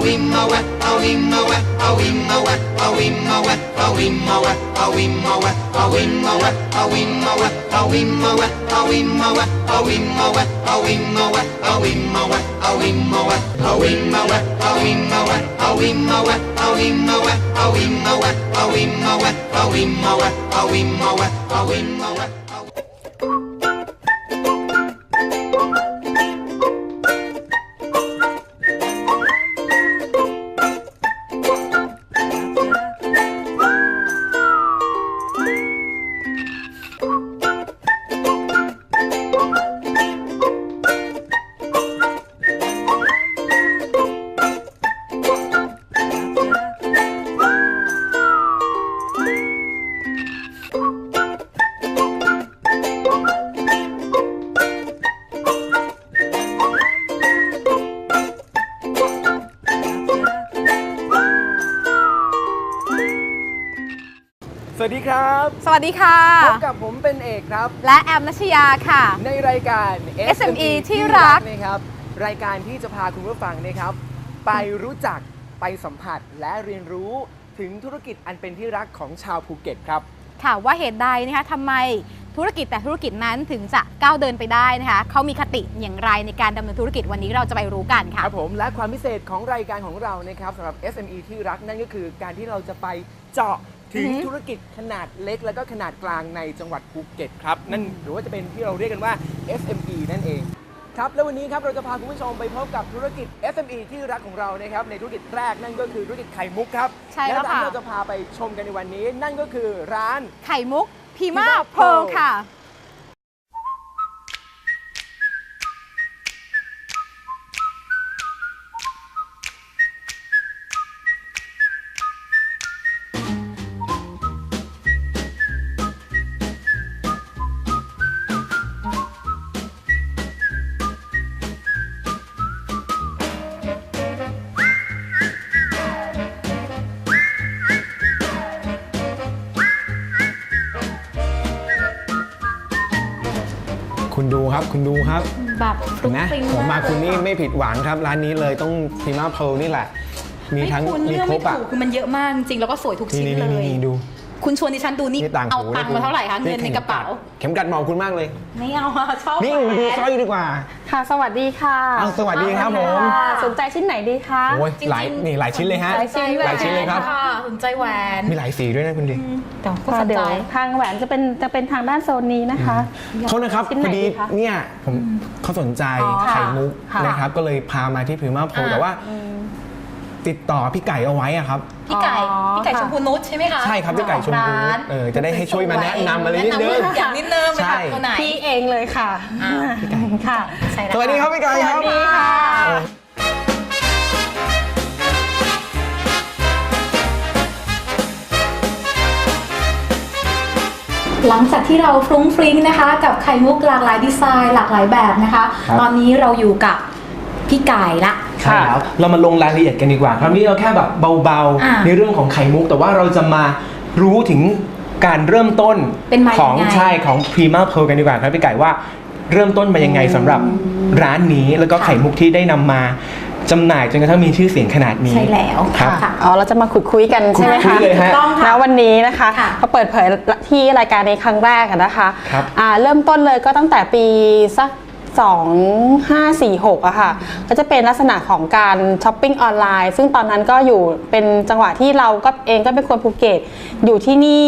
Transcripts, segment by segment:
Awimmawe, awimmawe, awimmawe, awimmawe. สวัสดีครับ สวัสดีค่ะ พบกับผมเป็นเอกครับ และแอมนัชยาค่ะ ในรายการ SME ที่รักนะครับ รายการที่จะพาคุณผู้ฟังนะครับ ไปรู้จัก ไปสัมผัส และเรียนรู้ถึงธุรกิจอันเป็นที่รักของชาวภูเก็ตครับ ค่ะว่าเหตุใดนะคะทำไมธุรกิจแต่ธุรกิจนั้นถึงจะก้าวเดินไปได้นะคะเขามีคติอย่างไรในการดำเนินธุรกิจวันนี้เราจะไปรู้กันคค่ะรับผมและความพิเศษของรายการของเรานะครับสำหรับ SME ที่รักนั่นก็คือการที่เราจะไปเจาะ ถึงอือฮึธุรกิจขนาดเล็กแล้วก็ขนาดกลางในจังหวัดภูเก็ตครับ นั่นหรือว่าจะเป็นที่เราเรียกกันว่า SME นั่นเองครับแล้ววันนี้ครับเราจะพาคุณผู้ชมไปพบกับธุรกิจ SME ที่รักของเรานะครับในธุรกิจแรกนั่นก็คือธุรกิจไข่มุกครับใช่แล้วร้านค่ะที่เราจะพาไปชมกันในวันนี้ นั่นก็คือร้าน ไข่มุกพีมา Pima เพ Pearl ค่ะ คุณดูครับคุณดูครับแบบฟรุ้งนะฟริ้งผมมาากคุณนี่เลยะไม่ผิดหวังครับ ร้านนี้เลยต้องพิมาเพลนี่แหละ มีทั้งไม่คุณมีเลือกครไม่บอะถูกคือมันเยอะมากจริงๆแล้วก็สวยทุกนี่ชิ้นนี่เลนี่ยนี่ดู คุณชวนดิฉันดูนี่นี่ต่างเอาหูตังค์คุณมาเท่าไหร่คะเงินในข็มกระเป๋าดเข็มกัดเหมาคุณมากเลย ไม่เอาอะชอบนี่มาดูสร้อยดีกว่า ค่ะ สวัสดีค่ะอ้าวสวัสดีครับผม ค่ะสนใจชิ้นไหนดีคะ โอ้ยหลายนี่หลายชิ้นเลยฮะ หลายชิ้นเลย หลายชิ้นเลยครับค่ะสนใจแหวน มีหลายสีด้วยนะคุณดิแต่ก็ค่ะสนเดี๋ใจยวทางแหวนจะเป็นจะเป็นทางด้านโซนนี้นะคะเขานะครับชิ้นพไหนอดีดีคะเนี่ยผมเขาสนใจอ๋อค่ะไข่มุกค่ะ นะครับ ก็เลยพามาที่พิมาเพลแต่ว่า ติดต่อพี่ไก่เอาไว้อะครับ พี่ไก่อ๋อพี่ไก่ค่ะ ชมพูนุชใช่ไหมคะใช่ครับพี่ไก่ชมพูร้านเออจะได้ให้ช่วยมาแนะนำอะไรนิดนึง แะอย่างนิดนึงไปใช่ค่ะตัวไหน พี่เองเลยค่ะอ่า ค่ะ ใช่แล้ว สวัสดีครับพี่ไก่ครับ สวัสดีค่ะ หลังจากที่เราฟรุ้งฟริ้งนะคะ กับไข่มุกหลากหลายดีไซน์หลากหลายแบบนะคะ ครับตอนนี้เราอยู่กับ พี่ไก่ละ ใช่แล้วเรามาลงรายละเอียดกันดีกว่าคราวนี้เราแค่แบบเบาอ่าๆ ในเรื่องของไข่มุก แต่ว่าเราจะมารู้ถึงการเริ่มต้นเป็นมาของยังไงใช่ของ Prima Pearl กันดีกว่าครับพี่ไก่ว่าเริ่มต้นมายังไงสำหรับร้านนี้แล้วก็ไข่มุกที่ได้นำมาจำหน่ายจนกระทั่งมีชื่อเสียงขนาดนี้ใช่แล้วครับ ค่ะ อ๋อเราจะมาขุดคุยกันใช่ไหมคุคะยเลยฮะถูกต้องค่ะ ณวันนี้นะคะค่ะเขาเปิดเผยที่รายการในครั้งแรกอะนะคะครับ อ่าเริ่มต้นเลยก็ตั้งแต่ปีสัก 2546อะค่ะ ก็จะเป็นลักษณะของการช้อปปิ้งออนไลน์ ซึ่งตอนนั้นก็อยู่เป็นจังหวะที่เราก็เองก็เป็นคนภูเก็ตอยู่ที่นี่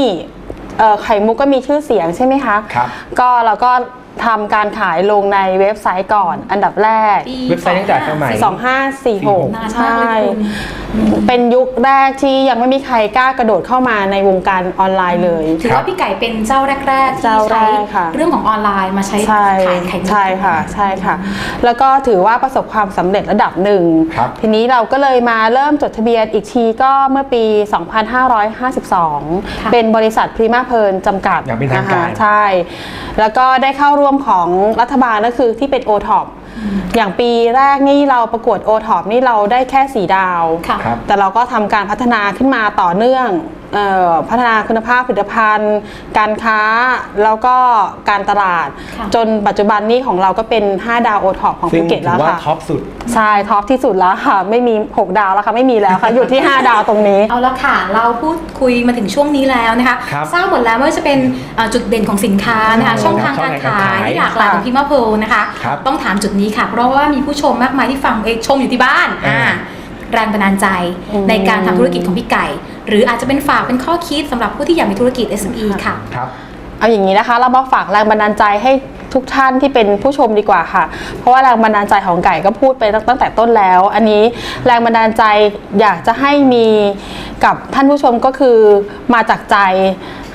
เอ่อไข่มุกก็มีชื่อเสียงใช่ไหมคะครับก็เราก็ ทำการขายลงในเว็บไซต์ก่อน อันดับแรก ปีเว็บไซต์ตั้งแต่สมัย2546นานใชมากเล่ยคุณ เป็นยุคแรกที่ยังไม่มีใครกล้ากระโดดเข้ามาในวงการออนไลน์เลย ถือครับว่าพี่ไก่เป็นเจ้าแรก ๆ ที่เจ้าแรใช้กค่ะ เรื่องของออนไลน์มาใช้ใช่ขายไข่มุก ใช่ค่ะใช่ค่ะ แล้วก็ถือว่าประสบความสำเร็จระดับหนึ่ง ครับ ทีนี้เราก็เลยมาเริ่มจดทะเบียนอีกทีก็เมื่อปี 2552เป็นบริษัทพรีมาเพลินจำกัดอย่างเป็นทางการะคะใช่ แล้วก็ได้เข้าร่วมของรัฐบาลก็คือที่เป็น o t o p อย่างปีแรกนี่เราประกวด o t o p นี่เราได้แค่สีดาวค่ะครับแต่เราก็ทำการพัฒนาขึ้นมาต่อเนื่องเอ่อ พัฒนาคุณภาพผลิตภัณฑ์ การค้าแล้วก็การตลาดค่ะจนปัจจุบันนี้ของเราก็เป็น 5 ดาวโอท็อปของซึ่ภูงเก็ตถืแล้วอว่าค่ะท็อปสุดใช่ท็อปที่สุดแล้วค่ะ ไม่มี 6 ดาวแล้วค่ะ ไม่มีแล้วค่ะ อยู่ที่ 5 ดาวตรงนี้ เอาละค่ะ เราพูดคุยมาถึงช่วงนี้แล้วนะคะครับทราบหมดแล้วไม่ว่าจะเป็นเอ่อจุดเด่นของสินค้านะคะอืมช่องทางช่องการทางการขายขายที่หลากหลายของพิมาโพนะคะครับต้องถามจุดนี้ค่ะ เพราะว่ามีผู้ชมมากมายที่ฟังเอยชมอยู่ที่บ้านอ่าอ่าแรงบันดาลใจอืมในการทำธุรกิจของพี่ไก่ หรืออาจจะเป็นฝากเป็นข้อคิดสำหรับผู้ที่อยากมีธุรกิจ SME ค่ะครับเอาอย่างนี้นะคะ เรามาฝากแรงบันดาลใจให้ทุกท่านที่เป็นผู้ชมดีกว่าค่ะ เพราะว่าแรงบันดาลใจของไก่ก็พูดไปตั้งแต่ต้นแล้ว อันนี้แรงบันดาลใจอยากจะให้มีกับท่านผู้ชมก็คือมาจากใจ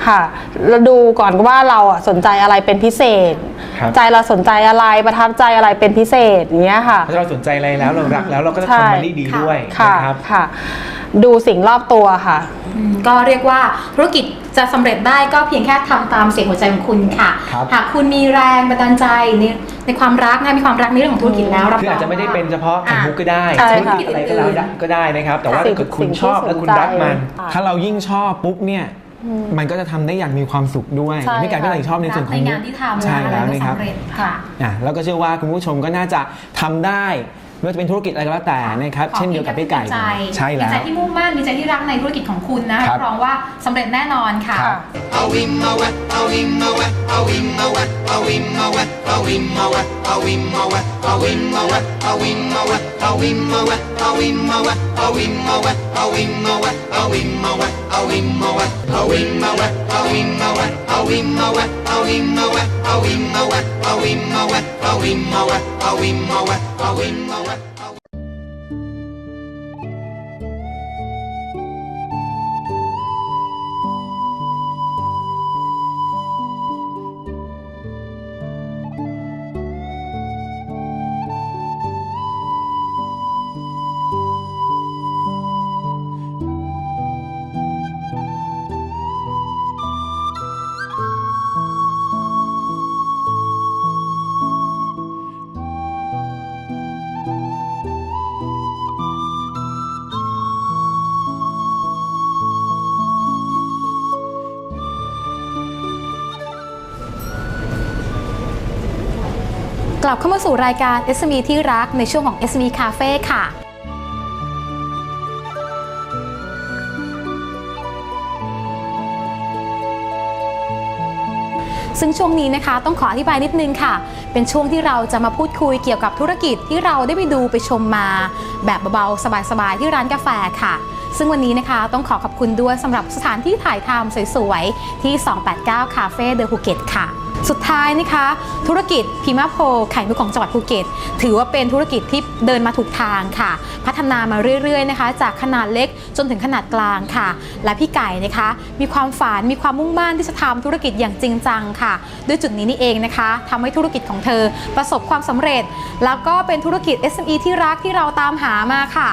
ค่ะเราดูก่อนว่าเราอะสนใจอะไรเป็นพิเศษ ครับ ใจเราสนใจอะไรประทับใจอะไรเป็นพิเศษอย่างเงี้ยค่ะ ถ้าเราสนใจอะไรแล้วเรารักแล้วเราก็จะใช่ ทำมันได้ดีด้วยค่ะนะครับ ค่ะ ดูสิ่งรอบตัวค่ะ อืมก็เรียกว่าธุรกิจจะสำเร็จได้ก็เพียงแค่ทำตามเสียงหัวใจของคุณค่ะ ครับ หากคุณมีแรงบันดาลใจในในความรักนะมีความรักในเรื่องของธุรกิจแล้วรับคือรอาจงจะไม่ได้ว่าเป็นเฉพาะไข่มุกก็ได้ใช่ธุรค่ะกิจอะไรก็แล้วได้ก็ได้นะครับ แต่ว่าสิ่ถ้างเกิดคุณสิ่งที่ชอบและคุณสนใจรักมันค่ะ ถ้าเรายิ่งชอบปุ๊บเนี่ย มันก็จะทำได้อย่างมีความสุขด้วยใช่พี่ไก่ก็เลยชอบในส่วนของในงานที่ทำใช่นะแล้วอะไรนะก็ครับสำเร็จค่ะอะแล้วก็เชื่อว่าคุณผู้ชมก็น่าจะทำได้ ไม่ว่าจะเป็นธุรกิจอะไรก็แล้วแต่นะครับขอเช่นเดียวกับพี่ไก่มีใจใช่แล้มีใจวที่มุ่งมั่นมีใจที่รักในธุรกิจของคุณนะครัรับรองว่าสำเร็จแน่นอนค่ะ ครับก ลับเข้ามาสู่รายการ SME ที่รักในช่วงของ SME Cafe ค่ะซึ่งช่วงนี้นะคะต้องขออธิบายนิดนึงค่ะ เป็นช่วงที่เราจะมาพูดคุยเกี่ยวกับธุรกิจที่เราได้ไปดูไปชมมา แบบเบาๆ สบายๆ ที่ร้านกาแฟค่ะ ซึ่งวันนี้นะคะต้องขอขอบคุณด้วยสำหรับสถานที่ถ่ายทำสวยๆ ที่ 289คาเฟ่เดอะภูเก็ตค่ะ สุดท้ายนะคะ ธุรกิจพิมาโพไข่มุกของจังหวัดภูเก็ต ถือว่าเป็นธุรกิจที่เดินมาถูกทางค่ะ พัฒนามาเรื่อยๆนะคะ จากขนาดเล็กจนถึงขนาดกลางค่ะ และพี่ไก่นะคะ มีความฝันมีความมุ่งมั่นที่จะทำธุรกิจอย่างจริงจังค่ะ ด้วยจุดนี้นี่เองนะคะทำให้ธุรกิจของเธอประสบความสำเร็จ แล้วก็เป็นธุรกิจ SME ที่รักที่เราตามหามาค่ะ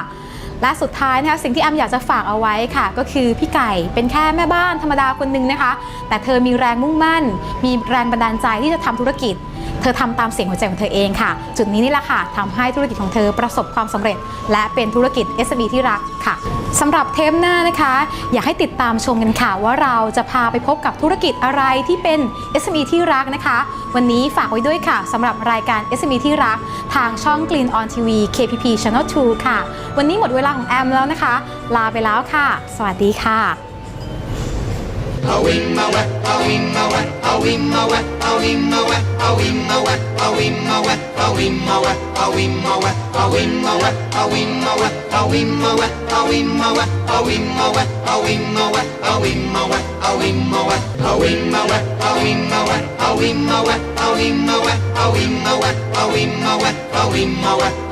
และสุดท้ายนะคะสิ่งที่แอมอยากจะฝากเอาไว้ค่ะ ก็คือพี่ไก่เป็นแค่แม่บ้านธรรมดาคนหนึงนะคะ แต่เธอมีแรงมุ่งมั่น มีแรงบันดาลใจที่จะทำธุรกิจ เธอทำตามเสียงหัวใจของเธอเองค่ะ จุดนี้นี่แหละค่ะทำให้ธุรกิจของเธอประสบความสำเร็จ และเป็นธุรกิจ SME ที่รักค่ะ สำหรับเทปหน้านะคะ อยากให้ติดตามชมกันค่ะว่าเราจะพาไปพบกับธุรกิจอะไรที่เป็น SME ที่รักนะคะ วันนี้ฝากไว้ด้วยค่ะสำหรับรายการ SME ที่รัก ทางช่อง Clean on TV KPP Channel 2 ค่ะ วันนี้หมดเวลาของแอมแล้วนะคะ ลาไปแล้วค่ะ สวัสดีค่ะ Awimawa, awimawa,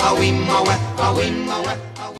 awimawa, awimawa.